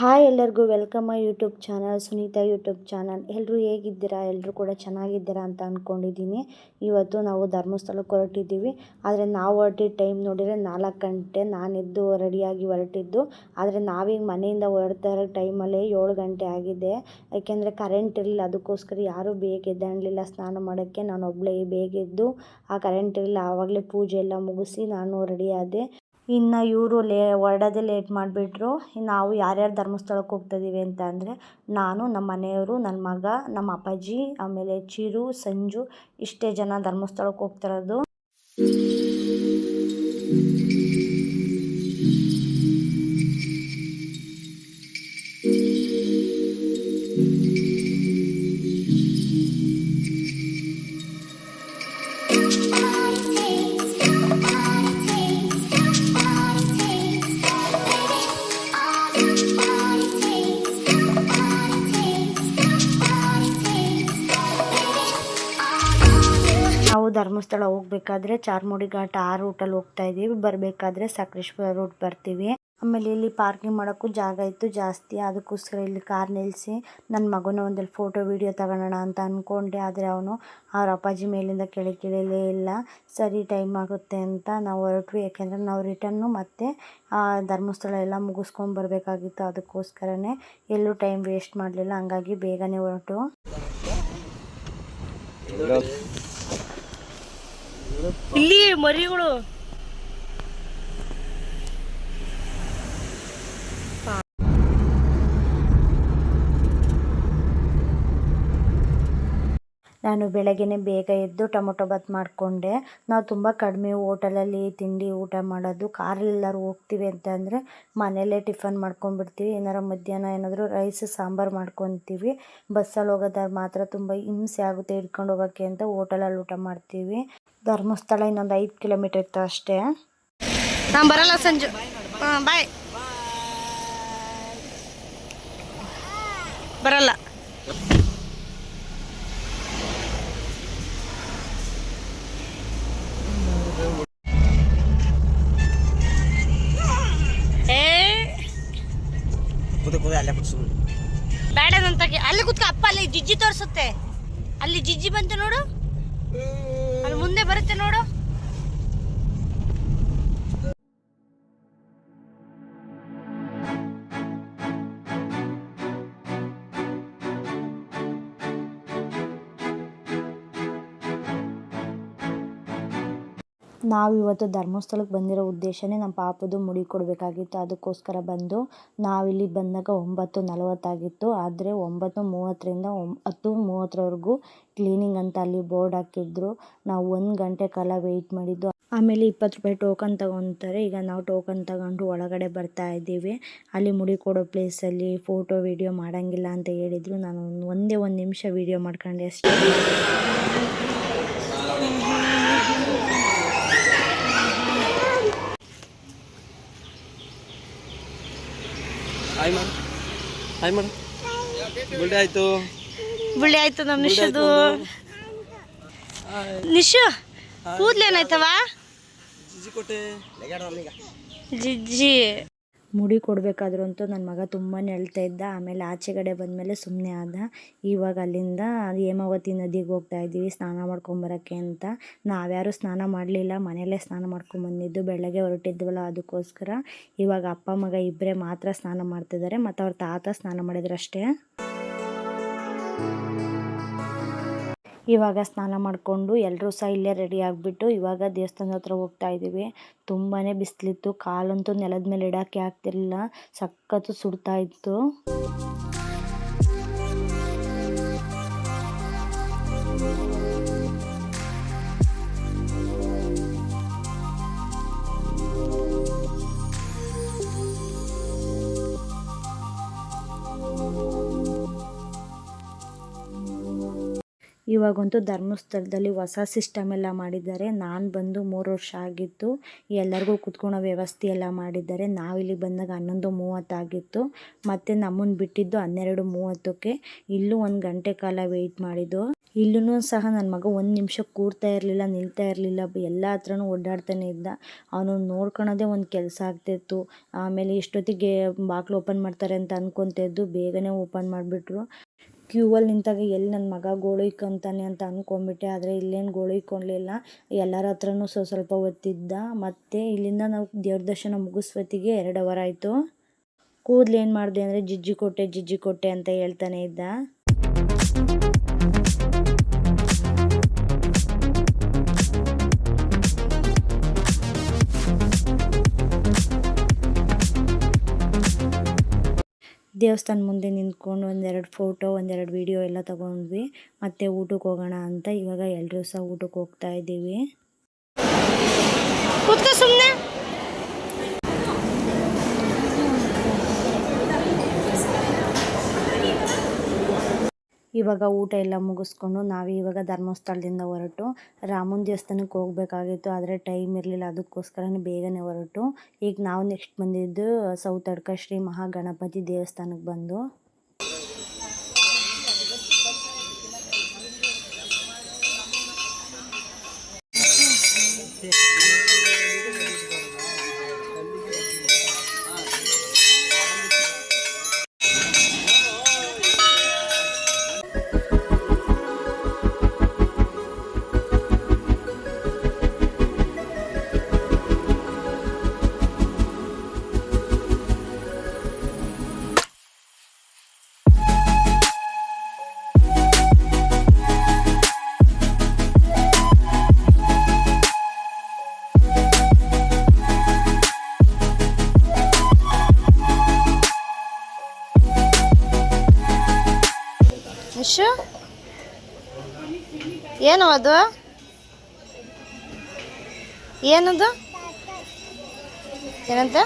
Hi ಎಲ್ಲರಿಗೂ welcome my YouTube channel, Sunita YouTube channel. ಎಲ್ಲರೂ ಹೇಗಿದ್ದೀರಾ? ಎಲ್ಲರೂ ಕೂಡ ಚೆನ್ನಾಗಿದ್ದೀರಾ ಅಂತ ಅಂದ್ಕೊಂಡಿದ್ದೀನಿ ಇವತ್ತು ನಾವು ಧರ್ಮಸ್ಥಳಕ್ಕೆ ಹೊರಟಿದ್ದೀವಿ. ಆದರೆ ನಾವು ಹೊರಟಿದ್ದ ಟೈಮ್ ನೋಡಿದರೆ ನಾಲ್ಕು ಗಂಟೆ ನಾನೆದ್ದು ರೆಡಿಯಾಗಿ ಹೊರಟಿದ್ದು. ಆದರೆ ನಾವೀಗ ಮನೆಯಿಂದ ಹೊರಡ್ತಾ ಇರೋ ಟೈಮಲ್ಲೇ ಏಳು ಗಂಟೆ ಆಗಿದೆ. ಯಾಕೆಂದರೆ ಕರೆಂಟ್ ಇರಲಿಲ್ಲ. ಅದಕ್ಕೋಸ್ಕರ ಯಾರೂ ಬೇಗ ಎದ್ದಾಣಲಿಲ್ಲ ಸ್ನಾನ ಮಾಡೋಕ್ಕೆ ನಾನು ಒಬ್ಬಳೇ ಬೇಗ ಎದ್ದು ಆ ಕರೆಂಟ್ ಇರಲಿಲ್ಲ. ಆವಾಗಲೇ ಪೂಜೆ ಎಲ್ಲ ಮುಗಿಸಿ ನಾನು ರೆಡಿ ಆದೆ. ಇನ್ನು ಇವರು ಲೇ, ಹೊರಡೋದೇ ಲೇಟ್ ಮಾಡಿಬಿಟ್ರು. ನಾವು ಯಾರ್ಯಾರು ಧರ್ಮಸ್ಥಳಕ್ಕೆ ಹೋಗ್ತಾ ಇದ್ದೀವಿ ಅಂತ ಅಂದರೆ ನಾನು, ನಮ್ಮ ಮನೆಯವರು, ನನ್ನ ಮಗ, ನಮ್ಮ ಅಪ್ಪಾಜಿ, ಆಮೇಲೆ ಚಿರು, ಸಂಜು, ಇಷ್ಟೇ ಜನ ಧರ್ಮಸ್ಥಳಕ್ಕೆ ಹೋಗ್ತಾ ಧರ್ಮಸ್ಥಳ ಹೋಗ್ಬೇಕಾದ್ರೆ ಚಾರ್ಮುಡಿ ಘಾಟ್ ಆ ರೂಟಲ್ಲಿ ಹೋಗ್ತಾ ಇದ್ದೀವಿ ಬರಬೇಕಾದ್ರೆ ಸಕಲೇಶ್ಪುರ ರೂಟ್ ಬರ್ತೀವಿ. ಆಮೇಲೆ ಇಲ್ಲಿ ಪಾರ್ಕಿಂಗ್ ಮಾಡೋಕ್ಕೂ ಜಾಗ ಇತ್ತು ಜಾಸ್ತಿ. ಅದಕ್ಕೋಸ್ಕರ ಇಲ್ಲಿ ಕಾರ್ ನಿಲ್ಲಿಸಿ ನನ್ನ ಮಗನ ಒಂದಲ್ಲಿ ಫೋಟೋ ವೀಡಿಯೋ ತಗೊಳ್ಳೋಣ ಅಂತ ಅಂದ್ಕೊಂಡೆ ಆದರೆ ಅವನು ಅವ್ರ ಅಪ್ಪಾಜಿ ಮೇಲಿಂದ ಕೆಳಗೆ ಇಳಿಲೇ ಇಲ್ಲ. ಸರಿ ಟೈಮ್ ಆಗುತ್ತೆ ಅಂತ ನಾವು ಹೊರಟ್ವಿ. ಯಾಕೆಂದರೆ ನಾವು ರಿಟರ್ನು ಮತ್ತೆ ಆ ಧರ್ಮಸ್ಥಳ ಎಲ್ಲ ಮುಗಿಸ್ಕೊಂಡು ಬರಬೇಕಾಗಿತ್ತು. ಅದಕ್ಕೋಸ್ಕರನೇ ಎಲ್ಲೂ ಟೈಮ್ ವೇಸ್ಟ್ ಮಾಡಲಿಲ್ಲ. ಹಂಗಾಗಿ ಬೇಗನೆ ಹೊರಟು. ಇಲ್ಲಿ ಮರಿಗಳು ನಾನು ಬೆಳಗ್ಗೆನೇ ಬೇಗ ಎದ್ದು ಟೊಮೊಟೊ ಬಾತ್ ಮಾಡಿಕೊಂಡೆ. ನಾವು ತುಂಬ ಕಡಿಮೆ ಓಟಲಲ್ಲಿ ತಿಂಡಿ ಊಟ ಮಾಡೋದು. ಕಾರಲ್ಲೆಲ್ಲರೂ ಹೋಗ್ತೀವಿ ಅಂತ ಅಂದರೆ ಮನೆಯಲ್ಲೇ ಟಿಫನ್ ಮಾಡ್ಕೊಂಡ್ಬಿಡ್ತೀವಿ. ಏನಾರು ಮಧ್ಯಾಹ್ನ ಏನಾದರೂ ರೈಸ್, ಸಾಂಬಾರು ಮಾಡ್ಕೊತೀವಿ. ಬಸ್ಸಲ್ಲಿ ಹೋಗೋದಾಗ ಮಾತ್ರ ತುಂಬ ಹಿಂಸೆ ಆಗುತ್ತೆ ಹಿಡ್ಕೊಂಡು ಹೋಗೋಕ್ಕೆ ಅಂತ ಹೋಟೆಲಲ್ಲಿ ಊಟ ಮಾಡ್ತೀವಿ. ಧರ್ಮಸ್ಥಳ ಇನ್ನೊಂದು ಐದು ಕಿಲೋಮೀಟರ್ ಇತ್ತು ಅಷ್ಟೇ. ನಾನು ಬರಲ್ಲ ಸಂಜು. ಬಾಯ್. ಬರಲ್ಲ. ಕುದ ಕುದ ಅಲ್ಲೇ ನಂತಾಗೆ ಅಲ್ಲಿ ಕುತ್ಕ, ಅಪ್ಪ ಅಲ್ಲಿ ಜಿಜ್ಜಿ ತೋರಿಸುತ್ತೆ. ಅಲ್ಲಿ ಜಿಜ್ಜಿ ಬಂತು ನೋಡು. ಅಲ್ಲಿ ಮುಂದೆ ಬರುತ್ತೆ ನೋಡು. ನಾವು ಇವತ್ತು ಧರ್ಮಸ್ಥಳಕ್ಕೆ ಬಂದಿರೋ ಉದ್ದೇಶನೇ ನಮ್ಮ ಪಾಪದು ಮುಡಿ ಕೊಡಬೇಕಾಗಿತ್ತು. ಅದಕ್ಕೋಸ್ಕರ ಬಂದು ನಾವಿಲ್ಲಿ ಬಂದಾಗ ಒಂಬತ್ತು ನಲವತ್ತಾಗಿತ್ತು. ಆದರೆ ಒಂಬತ್ತು ಮೂವತ್ತರಿಂದ ಒಂ, ಹತ್ತು ಮೂವತ್ತರವರೆಗೂ ಕ್ಲೀನಿಂಗ್ ಅಂತ ಅಲ್ಲಿ ಬೋರ್ಡ್ ಹಾಕಿದ್ರು. ನಾವು ಒಂದು ಗಂಟೆ ಕಾಲ ವೆಯ್ಟ್ ಮಾಡಿದ್ದು. ಆಮೇಲೆ ಇಪ್ಪತ್ತು ರೂಪಾಯಿ ಟೋಕನ್ ತಗೊತಾರೆ. ಈಗ ನಾವು ಟೋಕನ್ ತಗೊಂಡು ಒಳಗಡೆ ಬರ್ತಾ ಇದ್ದೀವಿ. ಅಲ್ಲಿ ಮುಡಿ ಕೊಡೋ ಪ್ಲೇಸಲ್ಲಿ ಫೋಟೋ ವಿಡಿಯೋ ಮಾಡೋಂಗಿಲ್ಲ ಅಂತ ಹೇಳಿದರು. ನಾನು ಒಂದೇ, ಒಂದು ನಿಮಿಷ ವಿಡಿಯೋ ಮಾಡ್ಕೊಂಡೆ ಅಷ್ಟೇ. ಹಾಯ್ ಮಾಡು ಹಾಯ್ ಮಾಡು ಬುಳ್ಳಿ ಆಯ್ತು. ಬುಳ್ಳಿ ಆಯ್ತು ನಮ್ಮ ನಿಶದು. ನಿಶು ಕೂದ್ಲೇನಾಯ್ತವ ಜಿಜಿ ಕೊಟ್ಟೆ ಜಿಜ್ಜಿ. ಮುಡಿ ಕೊಡಬೇಕಾದ್ರು ಅಂತೂ ನನ್ನ ಮಗ ತುಂಬಾ ಅಳ್ತಾ ಇದ್ದ. ಆಮೇಲೆ ಆಚೆಗಡೆ ಬಂದಮೇಲೆ ಸುಮ್ಮನೆ ಆದ. ಇವಾಗ ಅಲ್ಲಿಂದ ಹೇಮಾವತಿ ನದಿಗೆ ಹೋಗ್ತಾ ಇದ್ದೀವಿ, ಸ್ನಾನ ಮಾಡ್ಕೊಂಬರೋಕ್ಕೆ ಅಂತ. ನಾವ್ಯಾರೂ ಸ್ನಾನ ಮಾಡಲಿಲ್ಲ ಮನೆಯಲ್ಲೇ ಸ್ನಾನ ಮಾಡ್ಕೊಂಬಂದಿದ್ದು ಬೆಳಗ್ಗೆ ಹೊರಟಿದ್ವಲ್ಲ ಅದಕ್ಕೋಸ್ಕರ. ಇವಾಗ ಅಪ್ಪ, ಮಗ ಇಬ್ಬರೇ ಮಾತ್ರ ಸ್ನಾನ ಮಾಡ್ತಿದ್ದಾರೆ ಮತ್ತು ಅವ್ರ ತಾತ ಸ್ನಾನ ಮಾಡಿದ್ರು ಅಷ್ಟೇ ಇವಾಗ ಸ್ನಾನ ಮಾಡಿಕೊಂಡು ಎಲ್ಲರೂ ಸಹ ಇಲ್ಲೇ ರೆಡಿ ಆಗಿಬಿಟ್ಟು ಇವಾಗ ದೇವಸ್ಥಾನದ ಹತ್ರ ಹೋಗ್ತಾ ಇದ್ದೀವಿ. ತುಂಬಾ ಬಿಸಿಲಿತ್ತು, ಕಾಲಂತೂ ನೆಲದ ಮೇಲೆ ಇಡೋಕ್ಕೆ ಆಗ್ತಿರಲಿಲ್ಲ, ಸಖತ್ತು ಸುಡ್ತಾ ಇತ್ತು. ಇವಾಗಂತೂ ಧರ್ಮಸ್ಥಳದಲ್ಲಿ ಹೊಸ ಸಿಸ್ಟಮ್ ಎಲ್ಲ ಮಾಡಿದ್ದಾರೆ. ನಾನು ಬಂದು ಮೂರು ವರ್ಷ ಆಗಿತ್ತು. ಎಲ್ಲರಿಗೂ ಕುತ್ಕೊಳ್ಳೋ ವ್ಯವಸ್ಥೆ ಎಲ್ಲ ಮಾಡಿದ್ದಾರೆ. ನಾವಿಲ್ಲಿ ಬಂದಾಗ ಹನ್ನೊಂದು ಮೂವತ್ತಾಗಿತ್ತು ಮತ್ತು ನಮ್ಮನ್ನು ಬಿಟ್ಟಿದ್ದು ಹನ್ನೆರಡು ಮೂವತ್ತಕ್ಕೆ. ಇಲ್ಲೂ ಒಂದು ಗಂಟೆ ಕಾಲ ವೆಯ್ಟ್ ಮಾಡಿದ್ದು. ಇಲ್ಲೂ ಸಹ ನನ್ನ ಮಗ ಒಂದು ನಿಮಿಷ ಕೂರ್ತಾ ಇರಲಿಲ್ಲ, ನಿಲ್ತಾ ಇರಲಿಲ್ಲ. ಎಲ್ಲ ಹತ್ರನೂ ಓಡಾಡ್ತಾನೆ ಇದ್ದ. ಅವನು ನೋಡ್ಕೊಳೋದೇ ಒಂದು ಕೆಲಸ ಆಗ್ತಿತ್ತು. ಆಮೇಲೆ ಎಷ್ಟೊತ್ತಿಗೆ ಬಾಗಿಲು ಓಪನ್ ಮಾಡ್ತಾರೆ ಅಂತ ಅಂದ್ಕೊತಿದ್ದು ಬೇಗನೆ ಓಪನ್ ಮಾಡಿಬಿಟ್ರು. ಕ್ಯೂವಲ್ಲಿ ನಿಂತಾಗ ಎಲ್ಲಿ ನನ್ನ ಮಗ ಗೋಳು ಅಂತ ಅಂದ್ಕೊಂಬಿಟ್ಟೆ ಆದರೆ ಇಲ್ಲೇನು ಗೋಳು ಇಕ್ಕೊಳ್ಲಿಲ್ಲ ಎಲ್ಲರ ಹತ್ರನೂ ಸ್ವ ಸ್ವಲ್ಪ ಹೊತ್ತಿದ್ದ ಮತ್ತು ಇಲ್ಲಿಂದ ನಾವು ದೇವ್ರ ದರ್ಶನ ಮುಗಿಸ್ವತ್ತಿಗೆ ಎರಡು ಅವರ್ ಆಯಿತು. ಕೂದಲು ಏನು ಮಾಡಿದೆ ಅಂದರೆ ಜಿಜ್ಜಿ ಕೊಟ್ಟೆ ಜಿಜ್ಜಿ ಕೊಟ್ಟೆ ಅಂತ ಹೇಳ್ತಾನೆ ಇದ್ದ. ದೇವಸ್ಥಾನ ಮುಂದೆ ನಿಂತ್ಕೊಂಡು ಒಂದೆರಡು ಫೋಟೋ ಒಂದೆರಡು ವೀಡಿಯೋ ಎಲ್ಲ ತಗೊಂಡ್ವಿ. ಮತ್ತೆ ಊಟಕ್ಕೆ ಹೋಗೋಣ ಅಂತ ಇವಾಗ ಎಲ್ಲರೂ ಸಹ ಊಟಕ್ಕೆ ಹೋಗ್ತಾ ಇದ್ದೀವಿ. ಸುಮ್ಮನೆ ಇವಾಗ ಊಟ ಎಲ್ಲ ಮುಗಿಸ್ಕೊಂಡು ನಾವು ಇವಾಗ ಧರ್ಮಸ್ಥಳದಿಂದ ಹೊರಟು ರಾಮನ ದೇವಸ್ಥಾನಕ್ಕೆ ಹೋಗಬೇಕಾಗಿತ್ತು, ಆದರೆ ಟೈಮ್ ಇರಲಿಲ್ಲ. ಅದಕ್ಕೋಸ್ಕರನೇ ಬೇಗನೆ ಹೊರಟು. ಈಗ ನಾವು ನೆಕ್ಸ್ಟ್ ಬಂದಿದ್ದು ಸೌತಡ್ಕ ಶ್ರೀ ಮಹಾಗಣಪತಿ ದೇವಸ್ಥಾನಕ್ಕೆ ಬಂದು. ಯಶು ಏನು ಅದು? ಏನದು? ಏನಂತ?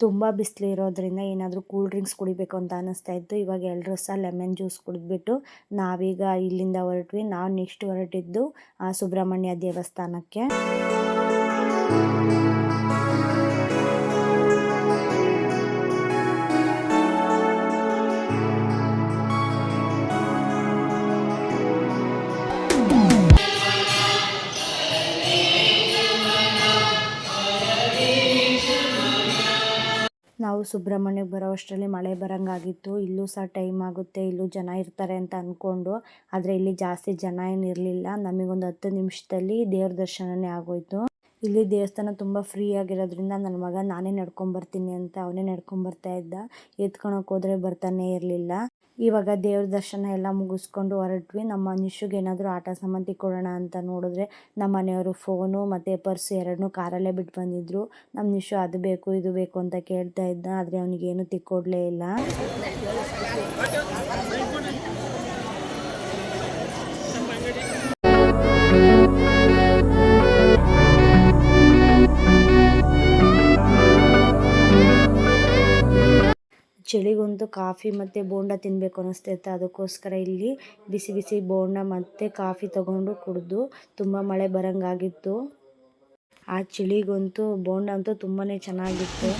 ತುಂಬ ಬಿಸಿಲು ಇರೋದ್ರಿಂದ ಏನಾದರೂ ಕೂಲ್ ಡ್ರಿಂಕ್ಸ್ ಕುಡಿಬೇಕು ಅಂತ ಅನ್ನಿಸ್ತಾ ಇತ್ತು. ಇವಾಗ ಎಲ್ಲರೂ ಸಹ ಲೆಮನ್ ಜ್ಯೂಸ್ ಕುಡಿದ್ಬಿಟ್ಟು ನಾವೀಗ ಇಲ್ಲಿಂದ ಹೊರಟ್ವಿ. ನಾವು ನೆಕ್ಸ್ಟ್ ಹೊರಟಿದ್ದು, ಆ ಸುಬ್ರಹ್ಮಣ್ಯ ದೇವಸ್ಥಾನಕ್ಕೆ. ನಾವು ಸುಬ್ರಹ್ಮಣ್ಯಕ್ಕೆ ಬರೋ ಮಳೆ ಬರೋಂಗಾಗಿತ್ತು. ಇಲ್ಲೂ ಸಹ ಟೈಮ್ ಆಗುತ್ತೆ, ಇಲ್ಲೂ ಜನ ಇರ್ತಾರೆ ಅಂತ ಅಂದ್ಕೊಂಡು ಆದರೆ ಇಲ್ಲಿ ಜಾಸ್ತಿ ಜನ ಏನು ಇರಲಿಲ್ಲ ನಮಗೊಂದು ಹತ್ತು ನಿಮಿಷದಲ್ಲಿ ದೇವ್ರ ದರ್ಶನವೇ ಆಗೋಯ್ತು. ಇಲ್ಲಿ ದೇವಸ್ಥಾನ ತುಂಬ ಫ್ರೀ ಆಗಿರೋದ್ರಿಂದ ನನ್ನ ಮಗ ನಾನೇ ನಡ್ಕೊಂಬರ್ತೀನಿ ಅಂತ ಅವನೇ ನಡ್ಕೊಂಬರ್ತಾ ಇದ್ದ. ಎತ್ಕೊಳಕ್ಕೆ ಹೋದ್ರೆ ಬರ್ತಾನೆ ಇರಲಿಲ್ಲ. ಇವಾಗ ದೇವ್ರ ದರ್ಶನ ಎಲ್ಲ ಮುಗಿಸ್ಕೊಂಡು ಹೊರಟ್ವಿ. ನಮ್ಮ ಅನಿಶುಗೆ ಏನಾದರೂ ಆಟ ಸಾಮಾನು ಕೊಡೋಣ ಅಂತ ನೋಡಿದ್ರೆ ನಮ್ಮ ಮನೆಯವರು ಫೋನು ಮತ್ತು ಪರ್ಸ್ ಎರಡನ್ನೂ ಕಾರಲ್ಲೇ ಬಿಟ್ಟು ಬಂದಿದ್ರು. ನಮ್ಮ ನಿಶು ಅದು ಬೇಕು, ಇದು ಬೇಕು ಅಂತ ಕೇಳ್ತಾ ಇದ್ದ. ಆದರೆ ಅವನಿಗೇನು ತಿಕ್ಕೊಡ್ಲೇ ಇಲ್ಲ. ಚಳಿಗಂತೂ ಕಾಫಿ ಮತ್ತು ಬೋಂಡ ತಿನ್ನಬೇಕು ಅನ್ನಿಸ್ತೈತೆ ಅದಕ್ಕೋಸ್ಕರ ಇಲ್ಲಿ ಬಿಸಿ ಬಿಸಿ ಬೋಂಡ ಮತ್ತು ಕಾಫಿ ತಗೊಂಡು ಕುಡಿದು ತುಂಬ ಮಳೆ ಬರಂಗಾಗಿತ್ತು ಆ ಚಳಿಗಂತೂ ಬೋಂಡ ಅಂತೂ ತುಂಬಾ ಚೆನ್ನಾಗಿತ್ತು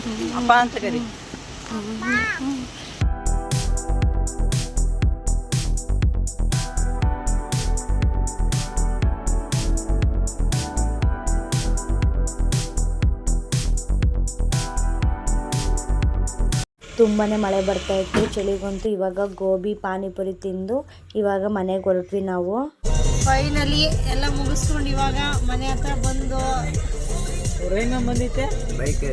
ತುಂಬಾ ಮಳೆ ಬರ್ತಾ ಇತ್ತು. ಚಳಿಗಂತೂ ಇವಾಗ ಗೋಬಿ ಪಾನಿಪುರಿ ತಿಂದು ಇವಾಗ ಮನೆಗೆ ಹೊರಟ್ವಿ ನಾವು. ಫೈನಲಿ ಎಲ್ಲ ಮುಗಿಸ್ಕೊಂಡು ಇವಾಗ ಮನೆ ಹತ್ರ ಬಂದು ಬಂದಿತ್ತೆ ಬೈಕ್